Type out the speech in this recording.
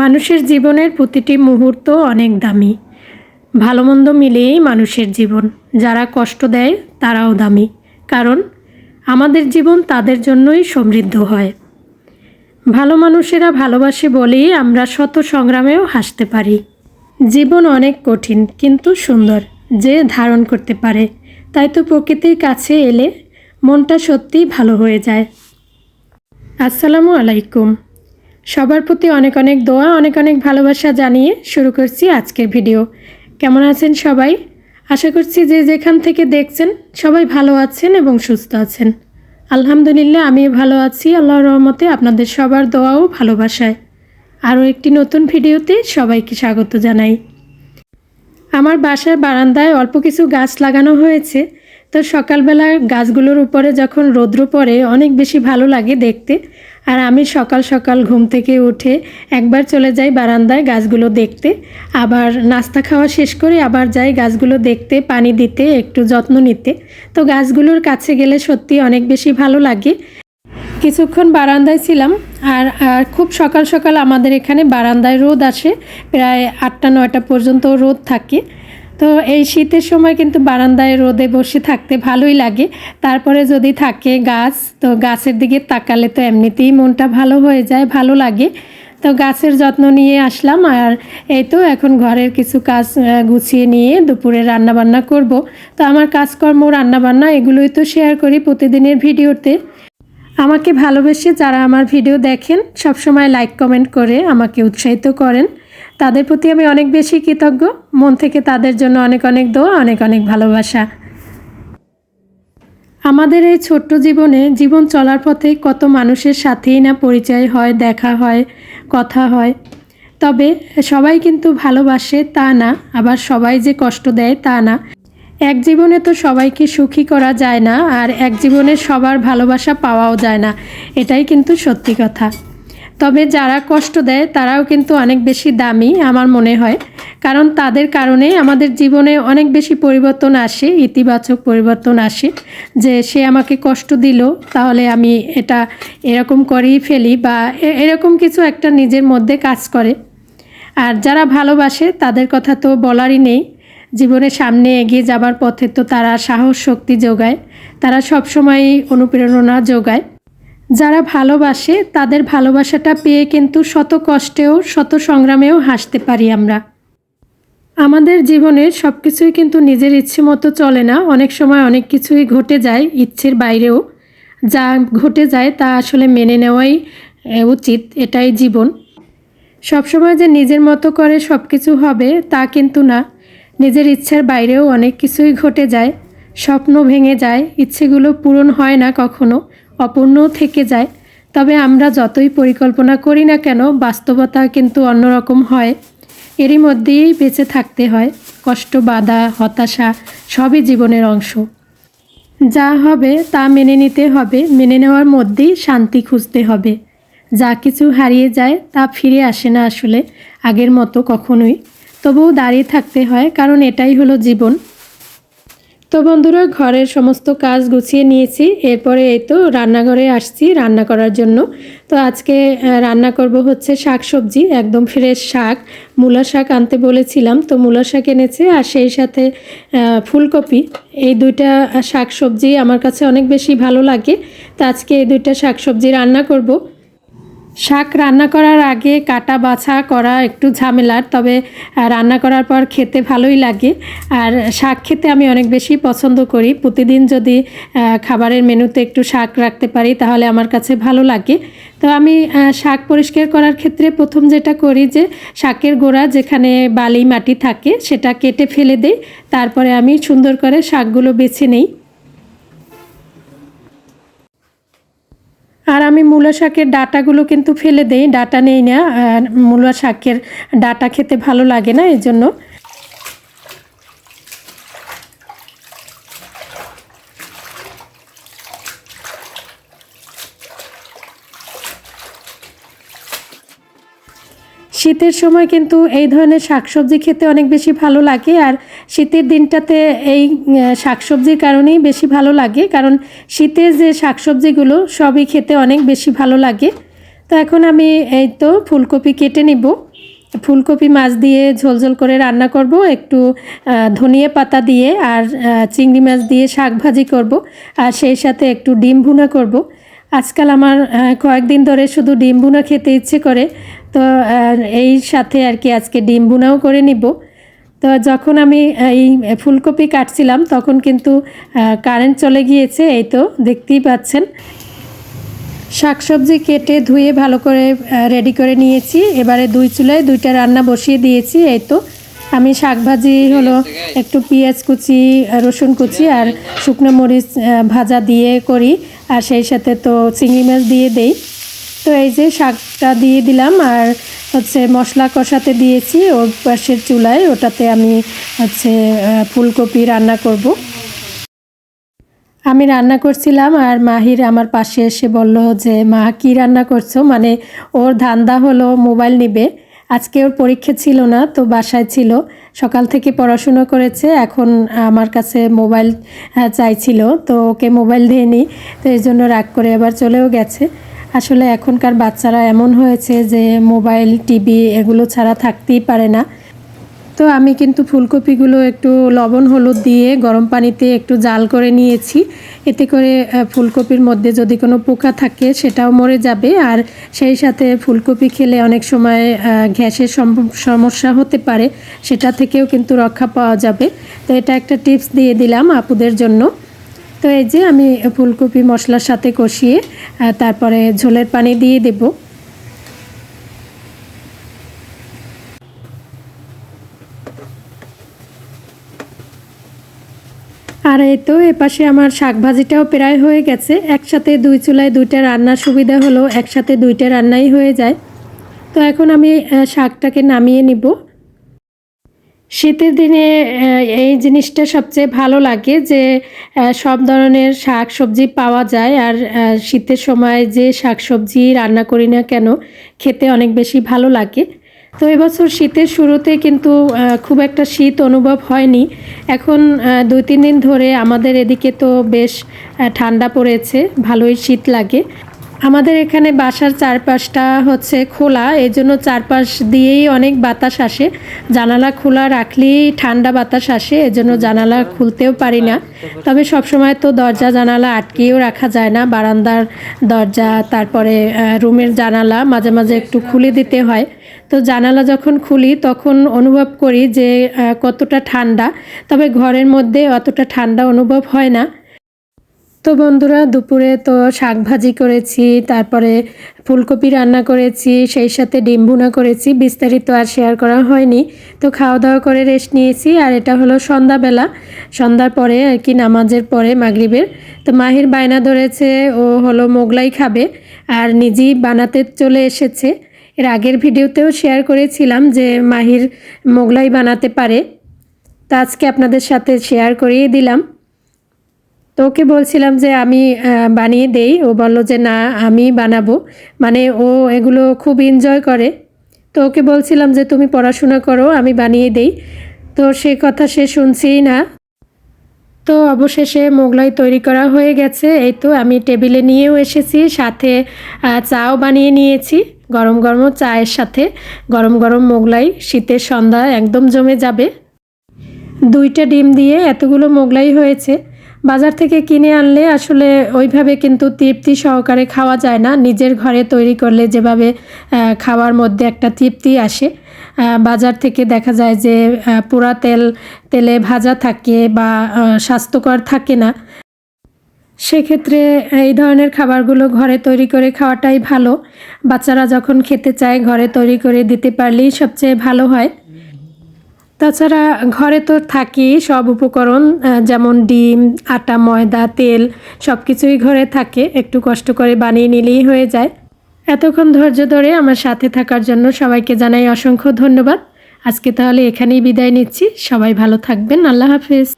মানুষের জীবনের প্রতিটি মুহূর্ত অনেক দামি। ভালো মন্দ মিলিয়েই মানুষের জীবন। যারা কষ্ট দেয়, তারাও দামি। কারণ, আমাদের জীবন তাদের জন্যই সমৃদ্ধ হয়। ভালো মানুষেরা ভালোবাসে বলেই আমরা শত সংগ্রামেও হাসতে পারি। জীবন অনেক কঠিন, কিন্তু সুন্দর, যে ধারণ করতে পারে। তাই তো প্রকৃতির কাছে এলে মনটা সত্যিই ভালো হয়ে যায়। আসসালামু আলাইকুম। সবার প্রতি অনেক অনেক দোয়া, অনেক অনেক ভালোবাসা জানিয়ে শুরু করছি আজকের ভিডিও। কেমন আছেন সবাই? আশা করছি যে যেখান থেকে দেখছেন সবাই ভালো আছেন এবং সুস্থ আছেন। আলহামদুলিল্লাহ আমি ভালো আছি। আল্লাহর রহমতে আপনাদের সবার দোয়াও ভালোবাসায় আরও একটি নতুন ভিডিওতে সবাইকে স্বাগত জানাই। আমার বাসার বারান্দায় অল্প কিছু গাছ লাগানো হয়েছে। তো সকালবেলা গাছগুলোর উপরে যখন রৌদ্র পড়ে, অনেক বেশি ভালো লাগে দেখতে। আর আমি সকাল সকাল ঘুম থেকে উঠে একবার চলে যাই বারান্দায় গাছগুলো দেখতে। আবার নাস্তা খাওয়া শেষ করে আবার যাই গাছগুলো দেখতে, পানি দিতে, একটু যত্ন নিতে। তো গাছগুলোর কাছে গেলে সত্যি অনেক বেশি ভালো লাগে। কিছুক্ষণ বারান্দায় ছিলাম আর আর খুব সকাল সকাল আমাদের এখানে বারান্দায় রোদ আসে। প্রায় আটটা, নয়টা পর্যন্ত রোদ থাকে। তো এই শীতের সময় কিন্তু বারান্দায় রোদে বসে থাকতে ভালোই লাগে। তারপরে যদি থাকে গাছ, তো গাছের দিকে তাকালে তো এমনিতেই মনটা ভালো হয়ে যায়, ভালো লাগে। তো গাছের যত্ন নিয়ে আসলাম আর এই তো এখন ঘরের কিছু কাজ গুছিয়ে নিয়ে দুপুরে রান্না বান্না করব। তো আমার কাজকর্ম, রান্নাবান্না এগুলোই তো শেয়ার করি প্রতিদিনের ভিডিওতে। আমাকে ভালোবেসে যারা আমার ভিডিও দেখেন, সবসময় লাইক কমেন্ট করে আমাকে উৎসাহিত করেন। তাদের প্রতি আমি অনেক বেশি কৃতজ্ঞ। মন থেকে তাদের জন্য অনেক অনেক দোয়া, অনেক অনেক ভালোবাসা। আমাদের এই ছোট্ট জীবনে জীবন চলার পথে কত মানুষের সাথেই না পরিচয় হয়, দেখা হয়, কথা হয়। তবে সবাই কিন্তু ভালোবাসে তা না, আবার সবাই যে কষ্ট দেয় তা না। এক জীবনে তো সবাইকে সুখী করা যায় না, আর এক জীবনে সবার ভালোবাসা পাওয়াও যায় না। এটাই কিন্তু সত্যি কথা। তবে যারা কষ্ট দেয়, তারাও কিন্তু অনেক বেশি দামি আমার মনে হয়। কারণ তাদের কারণে আমাদের জীবনে অনেক বেশি পরিবর্তন আসে, ইতিবাচক পরিবর্তন আসে। যে সে আমাকে কষ্ট দিল, তাহলে আমি এটা এরকম করেই ফেলি বা এরকম কিছু একটা নিজের মধ্যে কাজ করে। আর যারা ভালোবাসে, তাদের কথা তো বলারই নেই। জীবনের সামনে এগিয়ে যাবার পথে তো তারা সাহস শক্তি যোগায়। তারা সবসময়ই অনুপ্রেরণা যোগায়। যারা ভালোবাসে, তাদের ভালোবাসাটা পেয়ে কিন্তু শত কষ্টেও, শত সংগ্রামেও হাসতে পারি আমরা। আমাদের জীবনে সব কিছুই কিন্তু নিজের ইচ্ছে মতো চলে না। অনেক সময় অনেক কিছুই ঘটে যায় ইচ্ছের বাইরেও। যা ঘটে যায় তা আসলে মেনে নেওয়াই উচিত। এটাই জীবন। সবসময় যে নিজের মতো করে সব কিছু হবে তা কিন্তু না। নিজের ইচ্ছার বাইরেও অনেক কিছুই ঘটে যায়। স্বপ্ন ভেঙে যায়। ইচ্ছেগুলো পূরণ হয় না কখনো। অপূর্ণও থেকে যায়। তবে আমরা যতই পরিকল্পনা করি না কেন, বাস্তবতা কিন্তু অন্যরকম হয়। এরই মধ্যেই বেঁচে থাকতে হয়। কষ্ট, বাধা, হতাশা সবই জীবনের অংশ। যা হবে তা মেনে নিতে হবে। মেনে নেওয়ার মধ্যেই শান্তি খুঁজতে হবে। যা কিছু হারিয়ে যায় তা ফিরে আসে না আসলে আগের মতো কখনোই। তবুও দাঁড়িয়ে থাকতে হয়, কারণ এটাই হলো জীবন। তো বন্ধুরা, ঘরের সমস্ত কাজ গুছিয়ে নিয়েছি। এরপরে এই তো রান্নাঘরে আসছি রান্না করার জন্য। তো আজকে রান্না করব হচ্ছে শাক সবজি, একদম ফ্রেশ শাক। মূলা শাক আনতে বলেছিলাম, তো মূলা শাক এনেছে আর সেই সাথে ফুলকপি। এই দুইটা শাক সবজি আমার কাছে অনেক বেশি ভালো লাগে। তো আজকে এই দুইটা শাক সবজি রান্না করব। শাক রান্না করার আগে কাটা বাছা করা একটু ঝামেলার, তবে রান্না করার পর খেতে ভালোই লাগে। আর শাক খেতে আমি অনেক বেশি পছন্দ করি। প্রতিদিন যদি খাবারের মেনুতে একটু শাক রাখতে পারি, তাহলে আমার কাছে ভালো লাগে। তো আমি শাক পরিষ্কার করার ক্ষেত্রে প্রথম যেটা করি যে, শাকের গোড়া যেখানে বালি মাটি থাকে, সেটা কেটে ফেলে দেই। তারপরে আমি সুন্দর করে শাকগুলো বেছে নেই। আর আমি মূলা শাকের ডাটাগুলো কিন্তু ফেলে দেই, ডাটা নেই না মূলা শাকের ডাটা খেতে ভালো লাগে না এই জন্য শীতের সময় কিন্তু এই ধরনের শাকসবজি খেতে অনেক বেশি ভালো লাগে, আর শীতের দিনটাতে এই শাকসবজির কারণেই বেশি ভালো লাগে। কারণ শীতের যে শাকসবজিগুলো, সবই খেতে অনেক বেশি ভালো লাগে। তো এখন আমি এই তো ফুলকপি কেটে নিব। ফুলকপি মাছ দিয়ে ঝোলঝোল করে রান্না করব। একটু ধনিয়া পাতা দিয়ে আর চিংড়ি মাছ দিয়ে শাক ভাজি করব। আর সেই সাথে একটু ডিম ভুনা করব। আজকাল আমার কয়েকদিন ধরে শুধু ডিম ভুনা খেতে ইচ্ছে করে। তো এই সাথে আর কি আজকে ডিম ভুনাও করে নিব। তো যখন আমি এই ফুলকপি কাটছিলাম, তখন কিন্তু কারেন্ট চলে গিয়েছে, এই তো দেখতেই পাচ্ছেন। শাকসবজি কেটে ধুয়ে ভালো করে রেডি করে নিয়েছি। এবারে দুই চুলায় দুইটা রান্না বসিয়ে দিয়েছি, এই তো। আমি শাক ভাজি হলো একটু পেঁয়াজ কুচি, রসুন কুচি আর শুকনো মরিচ ভাজা দিয়ে করি। আর সেই সাথে তো চিংড়ি মাছ দিয়ে দেই। তো এই যে শাকটা দিয়ে দিলাম, আর হচ্ছে মশলা কষাতে দিয়েছি ওর পাশের চুলায় ওটাতে আমি হচ্ছে ফুলকপি রান্না করব। আমি রান্না করছিলাম আর মাহির আমার পাশে এসে বলল যে, মা, কি রান্না করছ? মানে ওর ধান্দা হলো মোবাইল নিবে। আজকে ওর পরীক্ষা ছিল না, তো বাসায় ছিল। সকাল থেকে পড়াশুনো করেছে, এখন আমার কাছে মোবাইল চাইছিল, তো ওকে মোবাইল দেয়নি, তো এই জন্য রাগ করে আবার চলেও গেছে। আসলে এখনকার বাচ্চারা এমন হয়েছে যে মোবাইল, টিভি এগুলো ছাড়া থাকতেই পারে না। তো আমি কিন্তু ফুলকপিগুলো একটু লবণ, হলুদ দিয়ে গরম পানিতে একটু জাল করে নিয়েছি। এতে করে ফুলকপির মধ্যে যদি কোনো পোকা থাকে সেটাও মরে যাবে। আর সেই সাথে ফুলকপি খেলে অনেক সময় গ্যাসের সম- সমস্যা হতে পারে, সেটা থেকেও কিন্তু রক্ষা পাওয়া যাবে। তো এটা একটা টিপস দিয়ে দিলাম আপুদের জন্য। তো এই যে আমি ফুলকপি মশলার সাথে কষিয়ে তারপরে ঝোলের পানি দিয়ে দেবো। আর এই তো এপাশে আমার শাক ভাজিটাও প্রায় হয়ে গেছে। একসাথে দুই চুলায় দুইটা রান্নার সুবিধা হলো, একসাথে দুইটা রান্নাই হয়ে যায়। তো এখন আমি শাকটাকে নামিয়ে নিব। শীতের দিনে এই জিনিসটা সবচেয়ে ভালো লাগে যে সব ধরনের শাক সবজি পাওয়া যায়। আর শীতের সময় যে শাক সবজি রান্না করি না কেন, খেতে অনেক বেশি ভালো লাগে। তো এবছর শীতের শুরুতে কিন্তু খুব একটা শীত অনুভব হয়নি। এখন দুই তিন দিন ধরে আমাদের এদিকে তো বেশ ঠান্ডা পড়েছে, ভালোই শীত লাগে। আমাদের এখানে বাসার চারপাশটা হচ্ছে খোলা এই জন্য চারপাশ দিয়েই অনেক বাতাস আসে। জানালা খোলা রাখলেই ঠান্ডা বাতাস আসে, এজন্য জানালা খুলতেও পারি না। তবে সবসময় তো দরজা, জানালা আটকেও রাখা যায় না। বারান্দার দরজা, তারপরে রুমের জানালা মাঝে মাঝে একটু খুলে দিতে হয়। তো জানালা যখন খুলি তখন অনুভব করি যে কতটা ঠান্ডা। তবে ঘরের মধ্যে অতটা ঠান্ডা অনুভব হয় না। তো বন্ধুরা, দুপুরে তো শাক ভাজি করেছি, তারপরে ফুলকপি রান্না করেছি, সেই সাথে ডিম ভুনা করেছি, বিস্তারিত আর শেয়ার করা হয়নি। তো খাওয়া দাওয়া করে রেস্ট নিয়েছি, আর এটা হলো সন্ধ্যাবেলা। সন্ধ্যার পরে আর কি, নামাজের পরে মাগরিবের। তো মাহির বায়না ধরেছে, ও হলো মোগলাই খাবে, আর নিজেই বানাতে চলে এসেছে। এর আগের ভিডিওতেও শেয়ার করেছিলাম যে মাহির মোগলাই বানাতে পারে। তো আজকে আপনাদের সাথে শেয়ার করিয়ে দিলাম। তো ওকে বলছিলাম যে আমি বানিয়ে দেই। ও বলল যে না, আমি বানাবো। মানে ও এগুলো খুব এনজয় করে। তো ওকে বলছিলাম যে তুমি পড়াশোনা করো, আমি বানিয়ে দেই। তো সে কথা সে শুনছেই না। তো অবশেষে মোগলাই তৈরি করা হয়ে গেছে। এই তো আমি টেবিলে নিয়েও এসেছি, সাথে চাও বানিয়ে নিয়েছি। গরম গরম চায়ের সাথে। গরম গরম মোগলাই শীতের সন্ধ্যা একদম জমে যাবে। দুইটা ডিম দিয়ে এতগুলো মোগলাই হয়েছে। বাজার থেকে কিনে আনলে আসলে ওইভাবে কিন্তু তৃপ্তি সহকারে খাওয়া যায় না। নিজের ঘরে তৈরি করলে যেভাবে খাওয়ার মধ্যে একটা তৃপ্তি আসে। বাজার থেকে দেখা যায় যে পোড়া তেল, তেলে ভাজা থাকে বা স্বাস্থ্যকর থাকে না। সেক্ষেত্রে এই ধরনের খাবারগুলো ঘরে তৈরি করে খাওয়াটাই ভালো। বাচ্চারা যখন খেতে চায়, ঘরে তৈরি করে দিতে পারলেই সবচেয়ে ভালো হয়। তাছাড়া ঘরে তো থাকি, সব উপকরণ যেমন ডিম, আটা, ময়দা, তেল সব কিছুই ঘরে থাকে, একটু কষ্ট করে বানিয়ে নিলেই হয়ে যায়। এতক্ষণ ধৈর্য ধরে আমার সাথে থাকার জন্য সবাইকে জানাই অসংখ্য ধন্যবাদ। আজকে তাহলে এখানেই বিদায় নিচ্ছি। সবাই ভালো থাকবেন। আল্লাহ হাফেজ।